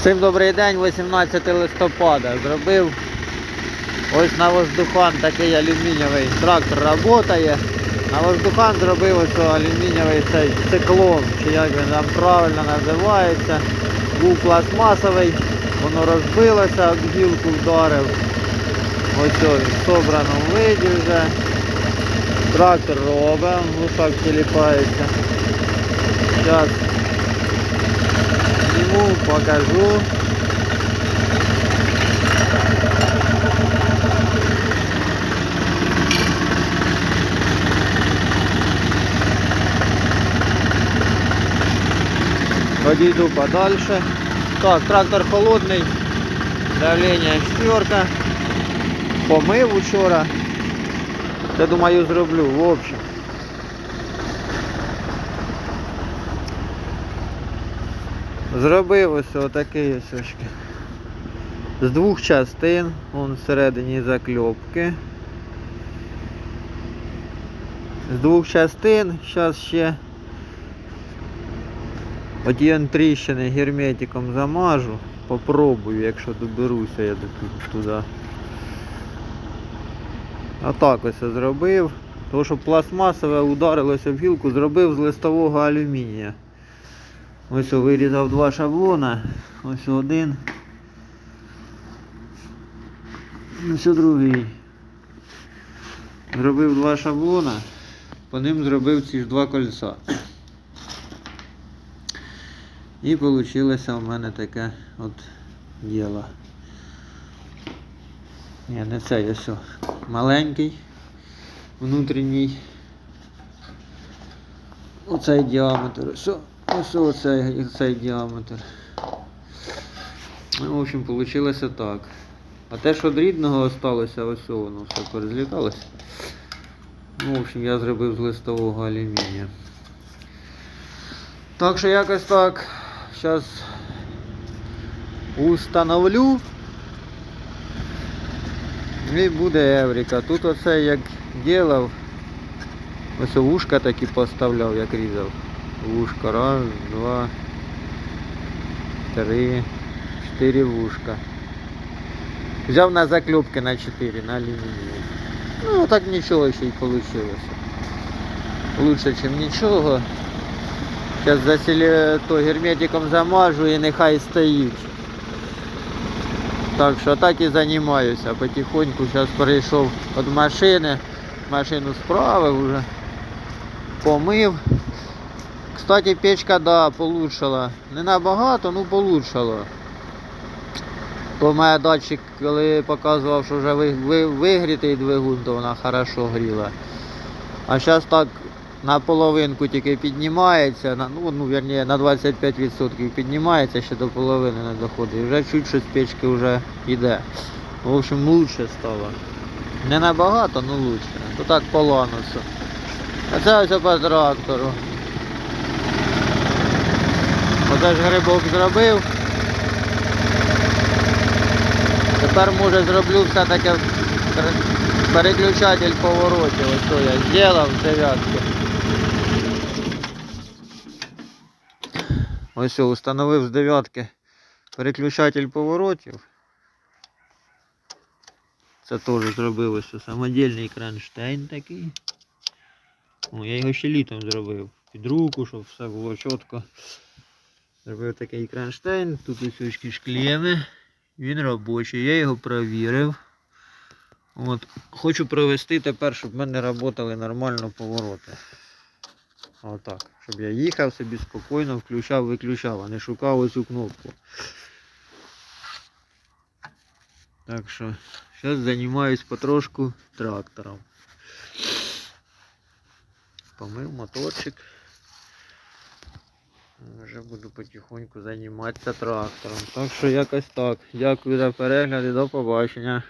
Всім добрий день, 18 листопада. Зробив ось на воздухан такий алюмінієвий трактор працює. На воздухан зробив ось алюмінієвий цей циклон, чи як він там правильно називається. Був пластмасовий, воно розбилося, об вдарив. Ось він в собраному виді вже. Трактор робить, глушак тіліпається. Зараз Сниму, покажу. Подойду подальше. Так, трактор холодний. Давление четверка. Помив вчора. Я думаю зроблю. В общем. Зробив ось отакий ось. З двох частин, вон всередині закльопки. З двох частин, зараз ще оті тріщини герметиком замажу. Попробую, якщо доберуся я туди. А так ось зробив. Тому що пластмасове ударилося в гілку, зробив з листового алюмінія. Ось вирізав два шаблона. Ось один. Ось другий. Зробив два шаблона, по ним зробив ці ж два кольця. І вийшло у мене таке от діло. Ні, не цей ось. Маленький, внутрішній. Оцей діаметр. О. ось оцей, оцей діаметр. Ну, в общем, вийшло так. А те, що від рідного осталося, ось воно все порозліталося. Ну, в общем, я зробив з листового алюмінія. Так що якось так. Зараз установлю. І буде Еврика. Тут оце як ділав. Ось вушка такі поставляв, як різав. Вушка. Раз, два, три, чотири вушка. Взяв на заклепки на 4, на алюмінію. Ну так нічого ще й вийшло. Лучше, ніж нічого. Зараз засілі то герметиком замажу і нехай стоїть. Так що так і займаюся потихоньку. Зараз перейшов від машини. Машину справив вже. Помив. Кстати, печка, да, получшала. Не набагато, ну получшала. То мене датчик, коли показував, що вже ви- ви- вигрітий двигун, то вона хорошо гріла. А зараз так на половинку тільки піднімається, на, ну, ну верніше, на 25% піднімається, ще до половини не доходить. Вже чуть щось печки вже йде. В общем, лучше стало. Не набагато, ну лучше. То так по ланусу. А це ось по трактору. Оце грибок зробив. Тепер може зроблю все-таки переключатель поворотів. Ось що я зробив дев'ятки. Ось що, установив з дев'ятки переключатель поворотів. Це теж зробив ось самодільний кронштейн такий. О, я його ще літом зробив. Під руку, щоб все було чітко. Зробив такий кронштейн, тут ось очки шклеми. Він робочий, я його провірив. От. Хочу провести тепер, щоб в мене працювали нормально повороти. Отак. Щоб я їхав собі спокійно, включав, виключав, а не шукав оцю кнопку. Так що, зараз займаюсь потрошку трактором. Помив моторчик. Вже буду потихоньку займатися трактором. Так що якось так. Дякую за перегляд і до побачення.